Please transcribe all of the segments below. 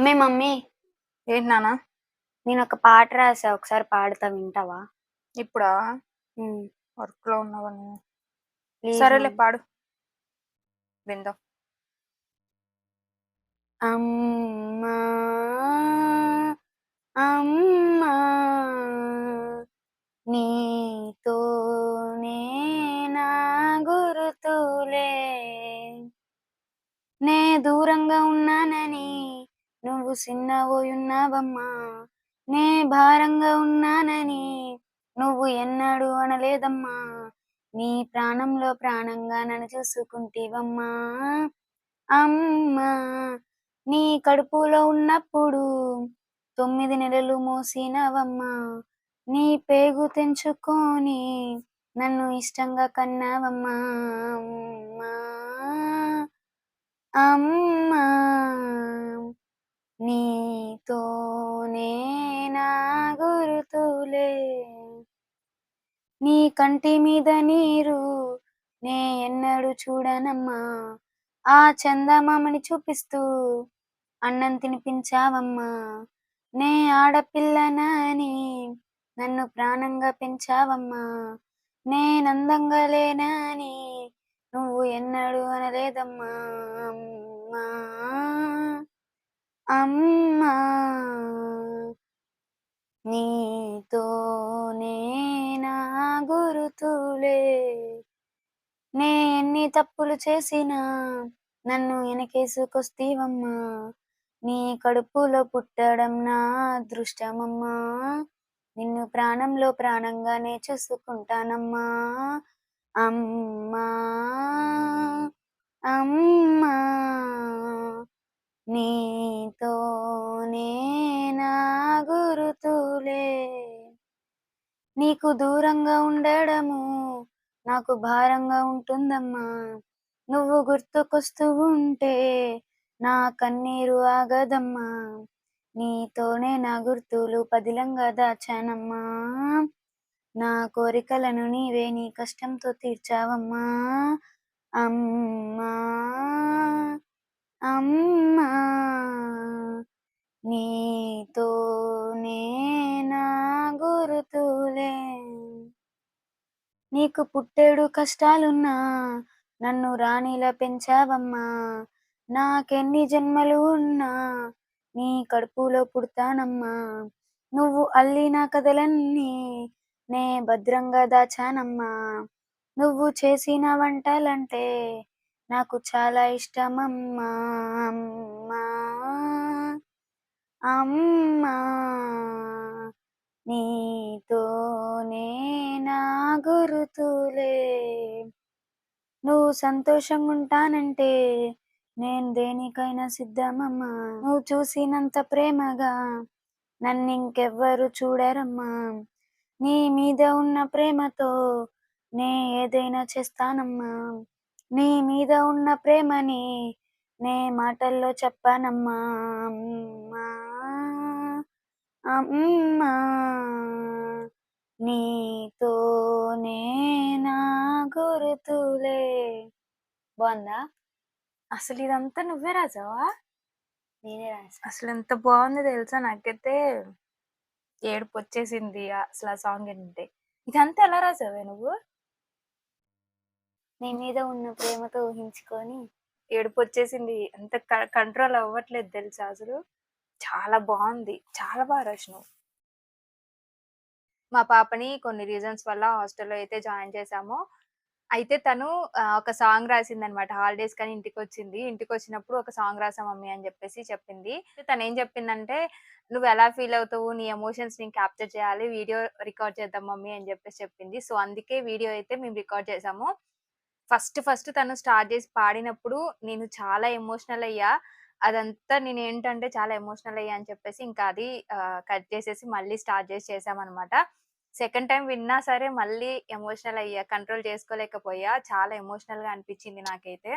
Mummy mummy. ఏంటి నాన్న? నేను ఒక పాట రాసా ఒకసారి పాడుతా వింటావా? ఇప్పుడా? ఉమ్, వర్క్లో please సరేలే మమ్మీ. పాడు. విందాం. అమ్మా అమ్మా నీతోనే నా గురుతులే. నే దూరంగా ఉన్నానని నువ్వు చిన్నబోయున్నావమ్మా నే భారంగా ఉన్నానని నువ్వు ఎన్నాడు అనలేదమ్మా. నీ ప్రాణంలో ప్రాణంగా నన్ను చూసుకుంటేవమ్మా. అమ్మా నీ కడుపులో ఉన్నప్పుడు తొమ్మిది నెలలు మోసినవమ్మా. నీ పేగు తెంచుకొని నన్ను ఇష్టంగా కన్నావమ్మా. అమ్మా అమ్మా. నీ కంటి మీద నీరు నే ఎన్నడూ చూడనమ్మా. ఆ చందమామని చూపిస్తూ అన్నం తినిపించావమ్మా. నే ఆడపిల్లనని నన్ను ప్రాణంగా పెంచావమ్మా. నేనందంగా లేనని నువ్వు ఎన్నడూ అనలేదమ్మా. అమ్మా. అమ్మా. నీతోనే గురుతులే నే ఎన్ని తప్పులు చేసినా నన్ను వెనకేసుకొస్తీవమ్మా నీ కడుపులో పుట్టడం నా అదృష్టమమ్మా. నిన్ను ప్రాణంలో ప్రాణంగానే చూసుకుంటానమ్మా. అమ్మా. అమ్మా. నీతోనే నీకు దూరంగా ఉండడము నాకు భారంగా ఉంటుందమ్మా. నువ్వు గుర్తుకొస్తూ ఉంటే నా కన్నీరు ఆగదమ్మా. నీతోనే నా గుర్తులు పదిలంగా దాచానమ్మా. నా కోరికలను నీవే నీ కష్టంతో తీర్చావమ్మా. అమ్మా. అమ్మా. నీ నీకు పుట్టేడు కష్టాలున్నా నన్ను రాణిలా పెంచావమ్మా. నాకెన్ని జన్మలు ఉన్నా నీ కడుపులో పుడతానమ్మా. నువ్వు అల్లిన కథలన్నీ నే భద్రంగా దాచానమ్మా. నువ్వు చేసిన వంటలంటే నాకు చాలా ఇష్టమమ్మా. అమ్మా. అమ్మా. నీతోనే నా గురుతులే. నువ్వు సంతోషంగా ఉంటానంటే నేను దేనికైనా సిద్ధమమ్మా. నువ్వు చూసినంత ప్రేమగా నన్ను ఇంకెవ్వరు చూడరమ్మా. నీ మీద ఉన్న ప్రేమతో నే ఏదైనా చేస్తానమ్మా. నీ మీద ఉన్న ప్రేమని నే మాటల్లో చెప్పానమ్మా. అమ్మా నీతోనే నా గురుతులే. బాగుందా? అసలు ఇదంతా నువ్వే రాసావా? నేనే రాసా. అసలు ఎంత బాగుంది తెలుసా? నాకైతే ఏడుపు వచ్చేసింది అసలు ఆ సాంగ్ వింటే ఇదంతా ఎలా రాసావే నువ్వు? నీ మీద ఉన్న ప్రేమతో ఊహించుకొని. ఏడుపు వచ్చేసింది. అంత కంట్రోల్ అవ్వట్లేదు తెలుసా అసలు? చాలా బాగుంది. చాలా బాగా రాసినావు మా పాపని కొన్ని రీజన్స్ వల్ల హాస్టల్లో అయితే జాయిన్ చేసాము అయితే తను ఒక సాంగ్ రాసింది అనమాట హాలిడేస్ కానీ ఇంటికి వచ్చింది ఇంటికి వచ్చినప్పుడు ఒక సాంగ్ రాసా మమ్మీ అని చెప్పేసి చెప్పింది. తను ఏం చెప్పిందంటే నువ్వు ఎలా ఫీల్ అవుతావు? నీ ఎమోషన్స్ నేను క్యాప్చర్ చేయాలి. వీడియో రికార్డ్ చేద్దాం మమ్మీ అని చెప్పేసి చెప్పింది. సో అందుకే వీడియో అయితే మేము రికార్డ్ చేసాము ఫస్ట్ ఫస్ట్ తను స్టార్ట్ చేసి పాడినప్పుడు నేను చాలా ఎమోషనల్ అయ్యా. అదంతా నేను ఏంటంటే చాలా ఎమోషనల్ అయ్యా అని చెప్పేసి ఇంకా అది కట్ చేసేసి మళ్ళీ స్టార్ట్ చేసి చేసామన్నమాట. సెకండ్ టైం విన్నా సరే మళ్ళీ ఎమోషనల్ అయ్యా కంట్రోల్ చేసుకోలేకపోయా. చాలా ఎమోషనల్గా అనిపించింది నాకైతే.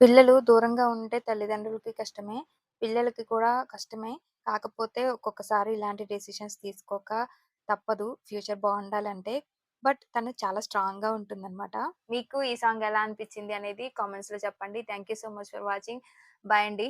పిల్లలు దూరంగా ఉంటే తల్లిదండ్రులకి కష్టమే పిల్లలకి కూడా కష్టమే. కాకపోతే ఒక్కొక్కసారి ఇలాంటి డెసిషన్స్ తీసుకోక తప్పదు. ఫ్యూచర్ బాగుండాలంటే. బట్ తను చాలా స్ట్రాంగ్గా ఉంటుందన్నమాట. మీకు ఈ సాంగ్ ఎలా అనిపించింది అనేది కామెంట్స్లో చెప్పండి. Thank you so much for watching. Bye అండి.